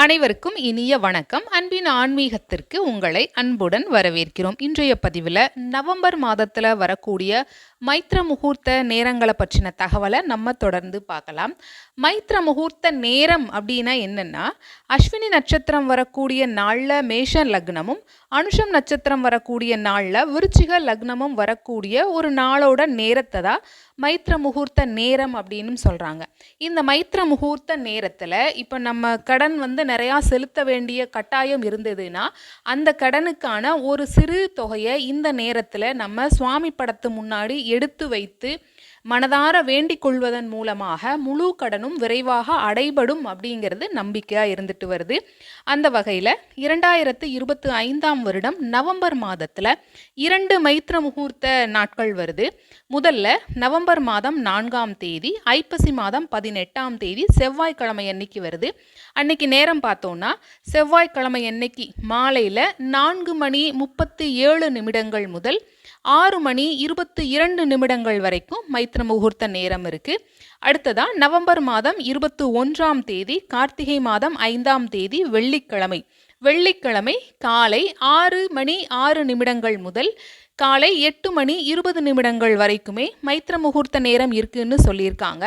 அனைவருக்கும் இனிய வணக்கம். அன்பின் ஆன்மீகத்திற்கு உங்களை அன்புடன் வரவேற்கிறோம். இன்றைய பதிவில் நவம்பர் மாதத்தில் வரக்கூடிய மைத்ர முகூர்த்த நேரங்களை பற்றின தகவலை நம்ம தொடர்ந்து பார்க்கலாம். மைத்ர முகூர்த்த நேரம் அப்படின்னா என்னென்னா அஸ்வினி நட்சத்திரம் வரக்கூடிய நாளில் மேஷ லக்னமும் அனுஷம் நட்சத்திரம் வரக்கூடிய நாளில் விருச்சிக லக்னமும் வரக்கூடிய ஒரு நாளோட நேரத்தை தான் மைத்ர முகூர்த்த நேரம் அப்படின்னு சொல்கிறாங்க இந்த மைத்ர முகூர்த்த நேரத்தில் இப்போ நம்ம கடன் வந்து நிறையா செலுத்த வேண்டிய கட்டாயம் இருந்ததுன்னா அந்த கடனுக்கான ஒரு சிறு தொகையை இந்த நேரத்தில் நம்ம சுவாமி படத்து முன்னாடி எடுத்து வைத்து மனதார வேண்டிக் கொள்வதன் மூலமாக முழு கடனும் விரைவாக அடைபடும் அப்படிங்கிறது நம்பிக்கையாக இருந்துட்டு வருது. அந்த வகையில் இரண்டாயிரத்து இருபத்தி ஐந்தாம் வருடம் நவம்பர் மாதத்தில் இரண்டு மைத்ர முகூர்த்த நாட்கள் வருது. முதல்ல நவம்பர் மாதம் நான்காம் தேதி ஐப்பசி மாதம் பதினெட்டாம் தேதி செவ்வாய்க்கிழமை அன்னைக்கு வருது. அன்னைக்கு நேரம் பார்த்தோன்னா செவ்வாய்க்கிழமை அன்னைக்கு மாலையில் நான்கு மணி முப்பத்தி ஏழு நிமிடங்கள் முதல் ஆறு மணி இருபத்தி இரண்டு நிமிடங்கள் வரைக்கும் மைத்திர முகூர்த்த நேரம் இருக்குது அடுத்ததாக நவம்பர் மாதம் இருபத்தி ஒன்றாம் தேதி கார்த்திகை மாதம் ஐந்தாம் தேதி வெள்ளிக்கிழமை. வெள்ளிக்கிழமை காலை ஆறு மணி ஆறு நிமிடங்கள் முதல் காலை எட்டு மணி இருபது நிமிடங்கள் வரைக்குமே மைத்திர முகூர்த்த நேரம் இருக்குன்னு சொல்லியிருக்காங்க.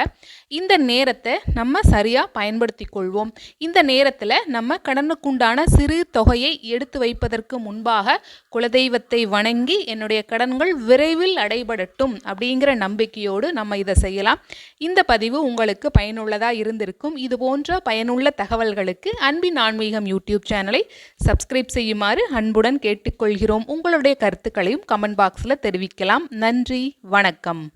இந்த நேரத்தை நம்ம சரியாக பயன்படுத்தி கொள்வோம். இந்த நேரத்தில் நம்ம கடனுக்குண்டான சிறு தொகையை எடுத்து வைப்பதற்கு முன்பாக குலதெய்வத்தை வணங்கி என்னுடைய கடன்கள் விரைவில் அடைபடட்டும் அப்படிங்கிற நம்பிக்கையோடு நம்ம இதை செய்யலாம். இந்த பதிவு உங்களுக்கு பயனுள்ளதாக இருந்திருக்கும். இது போன்ற பயனுள்ள தகவல்களுக்கு அன்பின் ஆன்மீகம் யூடியூப் சேனலை சப்ஸ்கிரைப் செய்யுமாறு அன்புடன் கேட்டுக்கொள்கிறோம். உங்களுடைய கருத்துக்களையும் கமெண்ட் பாக்ஸில் தெரிவிக்கலாம். நன்றி வணக்கம்.